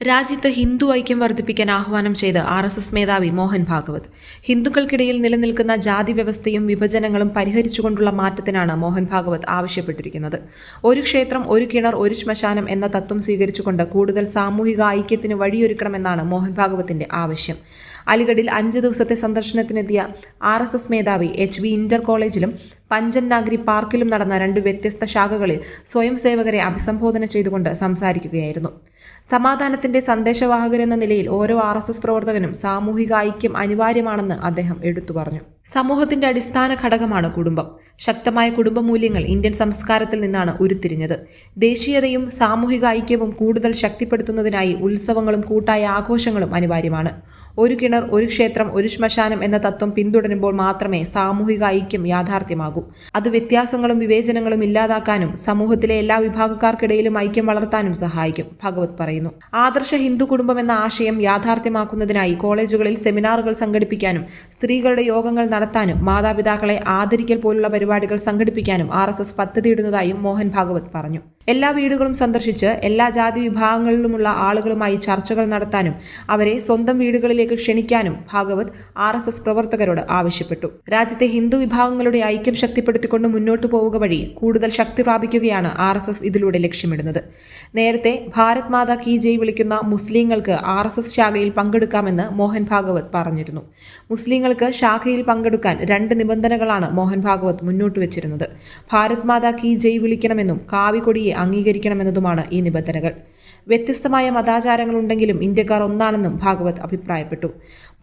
രാജ്യത്ത് ഹിന്ദു ഐക്യം വർദ്ധിപ്പിക്കാൻ ആഹ്വാനം ചെയ്ത് ആർ എസ് എസ് മേധാവി മോഹൻ ഭാഗവത്. ഹിന്ദുക്കൾക്കിടയിൽ നിലനിൽക്കുന്ന ജാതി വ്യവസ്ഥയും വിഭജനങ്ങളും പരിഹരിച്ചുകൊണ്ടുള്ള മാറ്റത്തിനാണ് മോഹൻ ഭാഗവത് ആവശ്യപ്പെട്ടിരിക്കുന്നത്. ഒരു ക്ഷേത്രം ഒരു കിണർ ഒരു ശ്മശാനം എന്ന തത്വം സ്വീകരിച്ചുകൊണ്ട് കൂടുതൽ സാമൂഹിക ഐക്യത്തിന് വഴിയൊരുക്കണമെന്നാണ് മോഹൻ ഭാഗവത്തിന്റെ ആവശ്യം. അലിഗഡിൽ അഞ്ച് ദിവസത്തെ സന്ദർശനത്തിനെത്തിയ ആർ എസ് എസ് മേധാവി എച്ച് വി ഇന്റർ കോളേജിലും പഞ്ചൻ നാഗരി പാർക്കിലും നടന്ന രണ്ട് വ്യത്യസ്ത ശാഖകളിൽ സ്വയം സേവകരെ അഭിസംബോധന ചെയ്തുകൊണ്ട് സംസാരിക്കുകയായിരുന്നു. സമാധാനത്തിന്റെ സന്ദേശവാഹകരെന്ന നിലയിൽ ഓരോ ആർ പ്രവർത്തകനും സാമൂഹിക ഐക്യം അനിവാര്യമാണെന്ന് അദ്ദേഹം എടുത്തു പറഞ്ഞു. സമൂഹത്തിന്റെ അടിസ്ഥാന ഘടകമാണ് കുടുംബം. ശക്തമായ കുടുംബ മൂല്യങ്ങൾ ഇന്ത്യൻ സംസ്കാരത്തിൽ നിന്നാണ് ഉരുത്തിരിഞ്ഞത്. ദേശീയതയും സാമൂഹിക ഐക്യവും കൂടുതൽ ശക്തിപ്പെടുത്തുന്നതിനായി ഉത്സവങ്ങളും കൂട്ടായ ആഘോഷങ്ങളും അനിവാര്യമാണ്. ഒരു കിണർ ഒരു ക്ഷേത്രം ഒരു ശ്മശാനം എന്ന തത്വം പിന്തുടരുമ്പോൾ മാത്രമേ സാമൂഹിക ഐക്യം യാഥാർത്ഥ്യമാകൂ. അത് വ്യത്യാസങ്ങളും വിവേചനങ്ങളും ഇല്ലാതാക്കാനും സമൂഹത്തിലെ എല്ലാ വിഭാഗക്കാർക്കിടയിലും ഐക്യം വളർത്താനും സഹായിക്കും ഭഗവത് പറയുന്നു. ആദർശ ഹിന്ദു കുടുംബം എന്ന ആശയം യാഥാർത്ഥ്യമാക്കുന്നതിനായി കോളേജുകളിൽ സെമിനാറുകൾ സംഘടിപ്പിക്കാനും സ്ത്രീകളുടെ യോഗങ്ങൾ നടത്താനും മാതാപിതാക്കളെ ആദരിക്കൽ പോലുള്ള പരിപാടികൾ സംഘടിപ്പിക്കാനും ആർ എസ് എസ് പദ്ധതിയിടുന്നതായും മോഹൻ ഭാഗവത് പറഞ്ഞു എല്ലാ വീടുകളും സന്ദർശിച്ച് എല്ലാ ജാതി വിഭാഗങ്ങളിലുമുള്ള ആളുകളുമായി ചർച്ചകൾ നടത്താനും അവരെ സ്വന്തം വീടുകളിലേക്ക് ക്ഷണിക്കാനും ഭാഗവത് ആർ എസ് എസ് പ്രവർത്തകരോട് ആവശ്യപ്പെട്ടു. രാജ്യത്തെ ഹിന്ദു വിഭാഗങ്ങളുടെ ഐക്യം ശക്തിപ്പെടുത്തിക്കൊണ്ട് മുന്നോട്ടു പോവുക വഴി കൂടുതൽ ശക്തി പ്രാപിക്കുകയാണ് ആർ എസ് എസ് ഇതിലൂടെ ലക്ഷ്യമിടുന്നത്. നേരത്തെ ഭാരത് മാതാ കി ജയ് വിളിക്കുന്ന മുസ്ലിങ്ങൾക്ക് ആർ എസ് എസ് ശാഖയിൽ പങ്കെടുക്കാമെന്ന് മോഹൻ ഭാഗവത് പറഞ്ഞിരുന്നു. മുസ്ലിങ്ങൾക്ക് ശാഖയിൽ പങ്കെടുക്കാൻ രണ്ട് നിബന്ധനകളാണ് മോഹൻ ഭാഗവത് മുന്നോട്ട് വെച്ചിരുന്നത്. ഭാരത് മാതാ കി ജയ് വിളിക്കണമെന്നും കാവിക്കൊടിയെ അംഗീകരിക്കണമെന്നതുമാണ് ഈ നിബന്ധനകൾ. വ്യത്യസ്തമായ മതാചാരങ്ങളുണ്ടെങ്കിലും ഇന്ത്യക്കാർ ഒന്നാണെന്നും ഭാഗവത് അഭിപ്രായപ്പെട്ടു.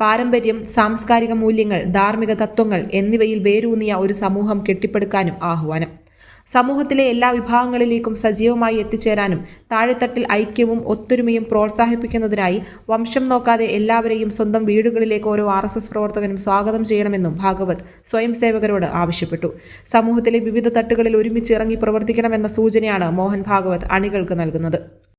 പാരമ്പര്യം സാംസ്കാരിക മൂല്യങ്ങൾ ധാർമ്മിക തത്വങ്ങൾ എന്നിവയിൽ വേരൂന്നിയ ഒരു സമൂഹം കെട്ടിപ്പടുക്കാനും ആഹ്വാനം. സമൂഹത്തിലെ എല്ലാ വിഭാഗങ്ങളിലേക്കും സജീവമായി എത്തിച്ചേരാനും താഴെത്തട്ടിൽ ഐക്യവും ഒത്തൊരുമയും പ്രോത്സാഹിപ്പിക്കുന്നതിനായി വംശം നോക്കാതെ എല്ലാവരെയും സ്വന്തം വീടുകളിലേക്ക് ഓരോ ആർ പ്രവർത്തകനും സ്വാഗതം ചെയ്യണമെന്നും ഭാഗവത് സ്വയം സേവകരോട് ആവശ്യപ്പെട്ടു. സമൂഹത്തിലെ വിവിധ തട്ടുകളിൽ ഒരുമിച്ച് ഇറങ്ങി പ്രവർത്തിക്കണമെന്ന സൂചനയാണ് മോഹൻ ഭാഗവത് അണികൾക്ക് നൽകുന്നത്.